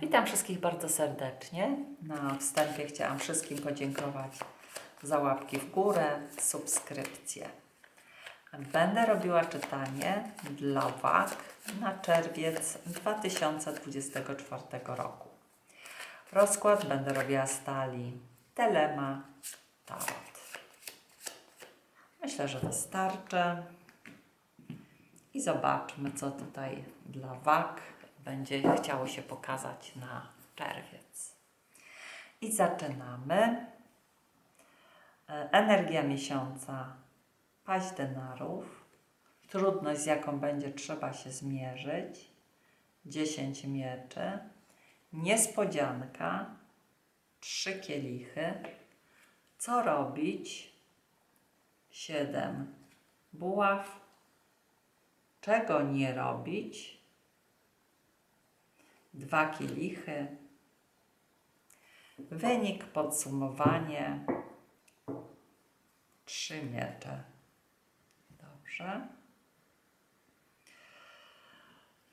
Witam wszystkich bardzo serdecznie. Na wstępie chciałam wszystkim podziękować za łapki w górę, subskrypcje. Będę robiła czytanie dla WAK na czerwiec 2024 roku. Rozkład będę robiła stali Telema Tarot. Myślę, że wystarczy. I zobaczmy, co tutaj dla WAK będzie chciało się pokazać na czerwiec. I zaczynamy. E, Energia miesiąca paść denarów. Trudność, z jaką będzie trzeba się zmierzyć. 10 mieczy. Niespodzianka. Trzy kielichy. Co robić? 7 buław. Czego nie robić? Dwa kielichy. Wynik, podsumowanie. Trzy miecze. Dobrze.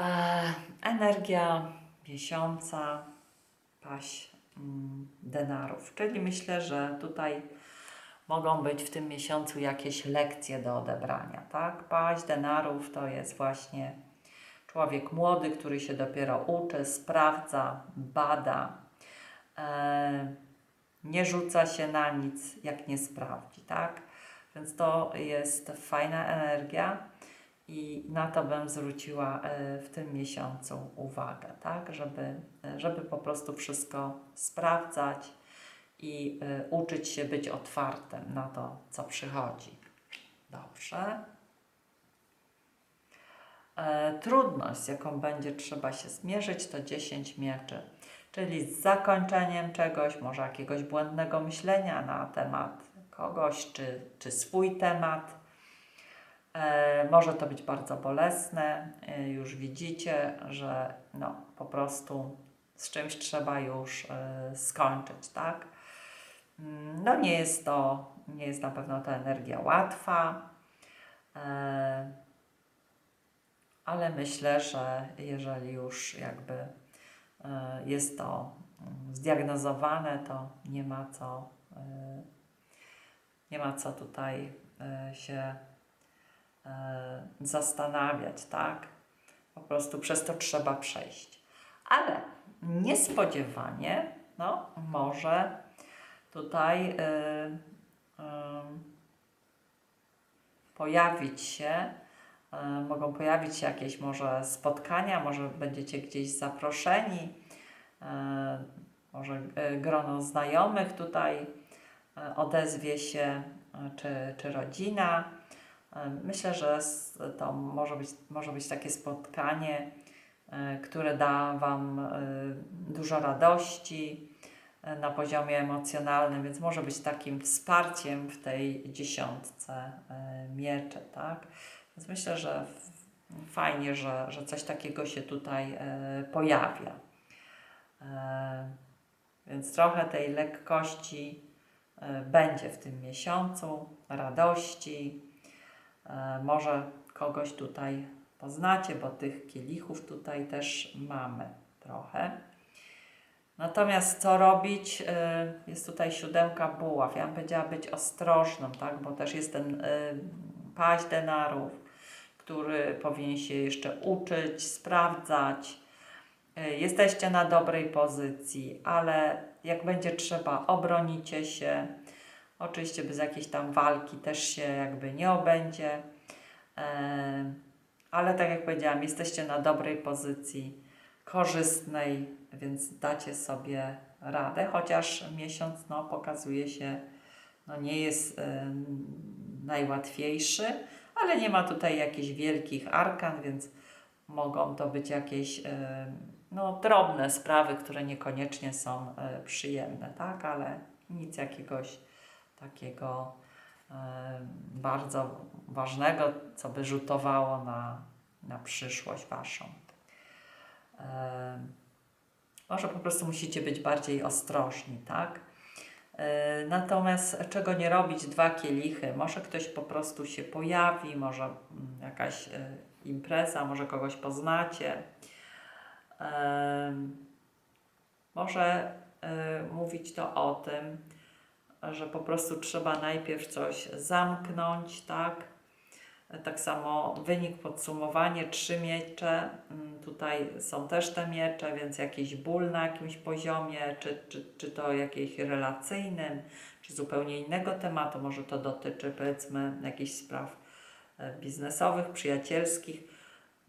E, energia miesiąca, paść mm, denarów. Czyli myślę, że tutaj mogą być w tym miesiącu jakieś lekcje do odebrania, tak? Paść denarów to jest właśnie człowiek młody, który się dopiero uczy, sprawdza, bada, e, nie rzuca się na nic, jak nie sprawdzi, tak? Więc to jest fajna energia i na to bym zwróciła e, w tym miesiącu uwagę, tak? Żeby, e, żeby po prostu wszystko sprawdzać i uczyć się być otwartym na to, co przychodzi. Dobrze. E, trudność, z jaką będzie trzeba się zmierzyć, to 10 mieczy, czyli z zakończeniem czegoś, może jakiegoś błędnego myślenia na temat kogoś, czy, czy swój temat. E, może to być bardzo bolesne. E, już widzicie, że no, po prostu z czymś trzeba już skończyć, tak? No nie jest to, nie jest na pewno ta energia łatwa. Ale myślę, że jeżeli już jakby e, jest to mm, zdiagnozowane, to nie ma co, e, nie ma co tutaj e, się zastanawiać, tak? Po prostu przez to trzeba przejść. Ale niespodziewanie, no, może tutaj pojawić się mogą pojawić się jakieś może spotkania, może będziecie gdzieś zaproszeni, e, może e, grono znajomych tutaj e, odezwie się, e, czy, czy rodzina. E, Myślę, że to może być, może być takie spotkanie, e, które da Wam e, dużo radości e, na poziomie emocjonalnym, więc może być takim wsparciem w tej dziesiątce e, mieczy, tak? Więc myślę, że fajnie, że, że coś takiego się tutaj e, pojawia. E, więc trochę tej lekkości e, będzie w tym miesiącu, radości. Może kogoś tutaj poznacie, bo tych kielichów tutaj też mamy trochę. Natomiast co robić? Jest tutaj siódemka buław. Ja bym powiedziała być ostrożną, tak? bo też jest ten paść denarów, który powinien się jeszcze uczyć, sprawdzać. E, Jesteście na dobrej pozycji, ale jak będzie trzeba, obronicie się. Oczywiście bez jakiejś tam walki też się jakby nie obędzie. E, Ale tak jak powiedziałam, jesteście na dobrej pozycji, korzystnej, więc dacie sobie radę, chociaż miesiąc no, pokazuje się, no, nie jest najłatwiejszy, ale nie ma tutaj jakichś wielkich arkan, więc mogą to być jakieś em, no, drobne sprawy, które niekoniecznie są e, przyjemne, tak, ale nic jakiegoś takiego em, bardzo ważnego, co by rzutowało na, na przyszłość Waszą. Może po prostu musicie być bardziej ostrożni, tak? E, Natomiast czego nie robić, dwa kielichy. Może ktoś po prostu się pojawi, może mm, jakaś e, impreza, może kogoś poznacie. Em, może mówić to o tym, że po prostu trzeba najpierw coś zamknąć, tak? Tak samo wynik, podsumowanie, trzy miecze. Mm, Tutaj są też te miecze, więc jakiś ból na jakimś poziomie, czy, czy, czy to jakimś relacyjnym, czy zupełnie innego tematu. Może to dotyczy, powiedzmy, jakichś spraw e, biznesowych, przyjacielskich.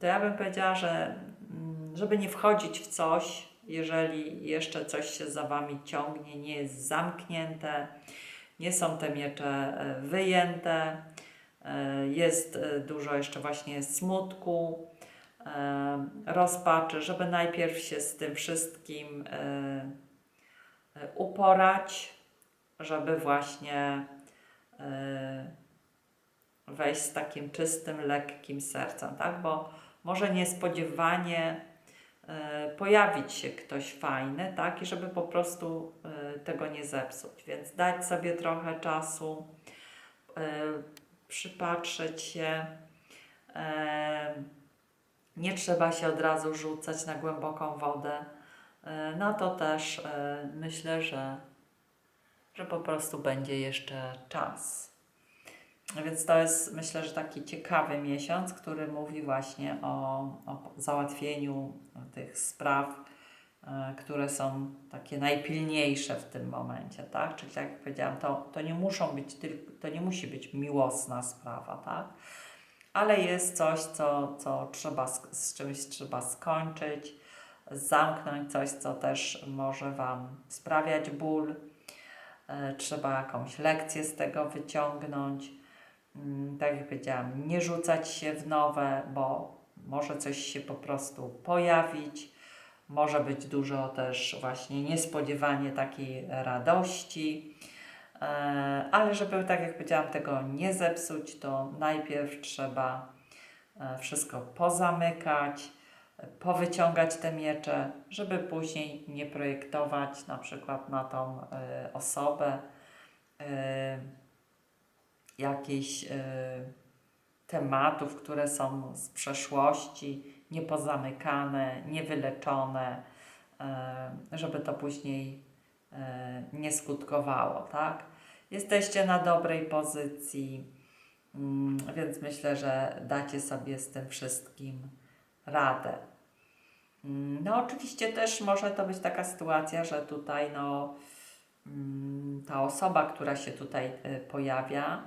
To ja bym powiedziała, że mm, żeby nie wchodzić w coś, jeżeli jeszcze coś się za Wami ciągnie, nie jest zamknięte, nie są te miecze e, wyjęte, jest e, dużo jeszcze właśnie smutku, e, rozpaczy, żeby najpierw się z tym wszystkim e, e, uporać, żeby właśnie e, wejść z takim czystym, lekkim sercem, tak? Bo może niespodziewanie e, pojawić się ktoś fajny, tak? I żeby po prostu e, tego nie zepsuć. Więc dać sobie trochę czasu, e, przypatrzeć się. E, nie trzeba się od razu rzucać na głęboką wodę. E, Na to też e, myślę, że, że po prostu będzie jeszcze czas. No Więc to jest myślę, że taki ciekawy miesiąc, który mówi właśnie o, o załatwieniu tych spraw, które są takie najpilniejsze w tym momencie, tak? Czyli tak jak powiedziałam, to, to nie muszą być tylko, to nie musi być miłosna sprawa, tak? Ale jest coś, co, co trzeba, z czymś trzeba skończyć, zamknąć coś, co też może Wam sprawiać ból. E, Trzeba jakąś lekcję z tego wyciągnąć. Mm, Tak jak powiedziałam, nie rzucać się w nowe, bo może coś się po prostu pojawić. Może być dużo też właśnie niespodziewanie takiej radości. E, Ale żeby, tak jak powiedziałam, tego nie zepsuć, to najpierw trzeba e, wszystko pozamykać, powyciągać te miecze, żeby później nie projektować na przykład na tą e, osobę jakichś tematów, które są z przeszłości, niepozamykane, niewyleczone, e, żeby to później e, nie skutkowało, tak? Jesteście na dobrej pozycji, mm, więc myślę, że dacie sobie z tym wszystkim radę. Mm, No, oczywiście też może to być taka sytuacja, że tutaj, no, mm, ta osoba, która się tutaj y, pojawia,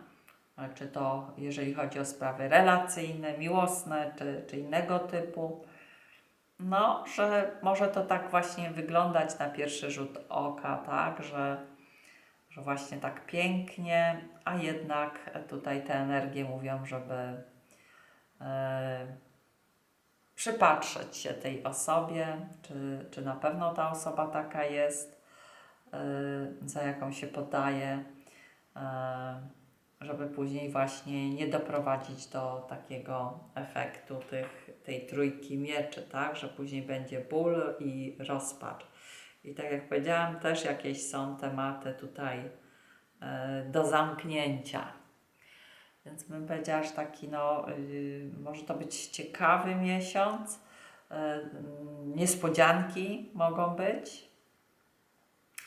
czy to jeżeli chodzi o sprawy relacyjne, miłosne, czy, czy innego typu, no, że może to tak właśnie wyglądać na pierwszy rzut oka, tak, że, że właśnie tak pięknie, a jednak tutaj te energie mówią, żeby e, przypatrzeć się tej osobie, czy, czy na pewno ta osoba taka jest, e, za jaką się podaje, e, żeby później właśnie nie doprowadzić do takiego efektu tych, tej trójki mieczy, tak, że później będzie ból i rozpacz. I tak jak powiedziałam, też jakieś są tematy tutaj e, do zamknięcia. Więc bym powiedziała, że taki, no, y, może to być ciekawy miesiąc. Y, mm, niespodzianki mogą być,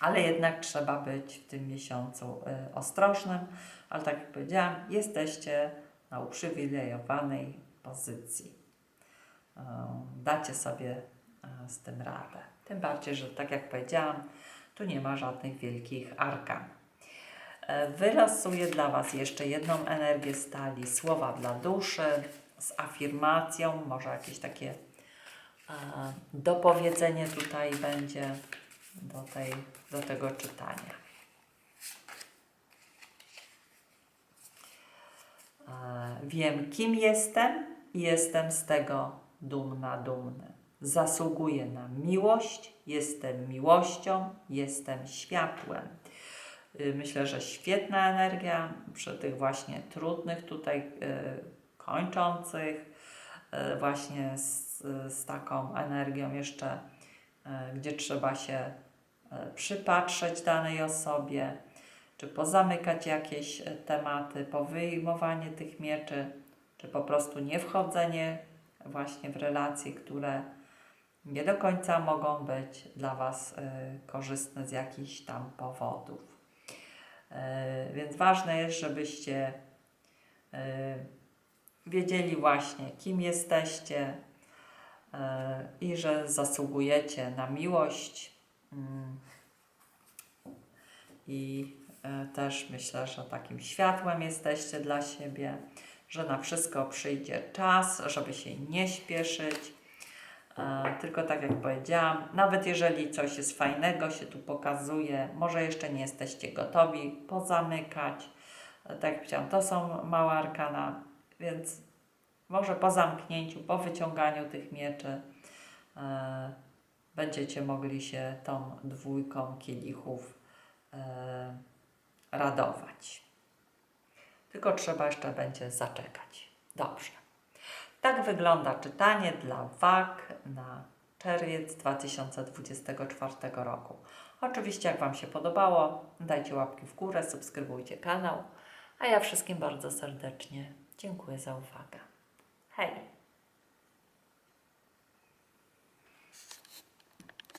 ale jednak trzeba być w tym miesiącu y, ostrożnym. Ale tak jak powiedziałam, jesteście na uprzywilejowanej pozycji. Y, dacie sobie y, z tym radę. Tym bardziej, że tak jak powiedziałam, tu nie ma żadnych wielkich arkan. Wylosuję dla Was jeszcze jedną energię stali, słowa dla duszy, z afirmacją, może jakieś takie dopowiedzenie tutaj będzie do, tej, do tego czytania. E, Wiem, kim jestem i jestem z tego dumna, dumny. Zasługuję na miłość, jestem miłością, jestem światłem. Y, Myślę, że świetna energia przy tych właśnie trudnych tutaj y, kończących, y, właśnie z, z taką energią jeszcze, gdzie trzeba się przypatrzeć danej osobie, czy pozamykać jakieś y, tematy, powyjmowanie tych mieczy, czy po prostu nie wchodzenie właśnie w relacje, które nie do końca mogą być dla Was y, korzystne z jakichś tam powodów. Więc ważne jest, żebyście wiedzieli właśnie, kim jesteście i że zasługujecie na miłość. I y, też myślę, że takim światłem jesteście dla siebie, że na wszystko przyjdzie czas, żeby się nie śpieszyć. E, Tylko tak jak powiedziałam, nawet jeżeli coś jest fajnego się tu pokazuje, może jeszcze nie jesteście gotowi pozamykać. E, Tak jak powiedziałam, to są małe arkana, więc może po zamknięciu, po wyciąganiu tych mieczy e, będziecie mogli się tą dwójką kielichów e, radować. Tylko trzeba jeszcze będzie zaczekać. Dobrze. Tak wygląda czytanie dla wag na czerwiec 2024 roku. Oczywiście, jak Wam się podobało, dajcie łapki w górę, subskrybujcie kanał, a ja wszystkim bardzo serdecznie dziękuję za uwagę. Hej!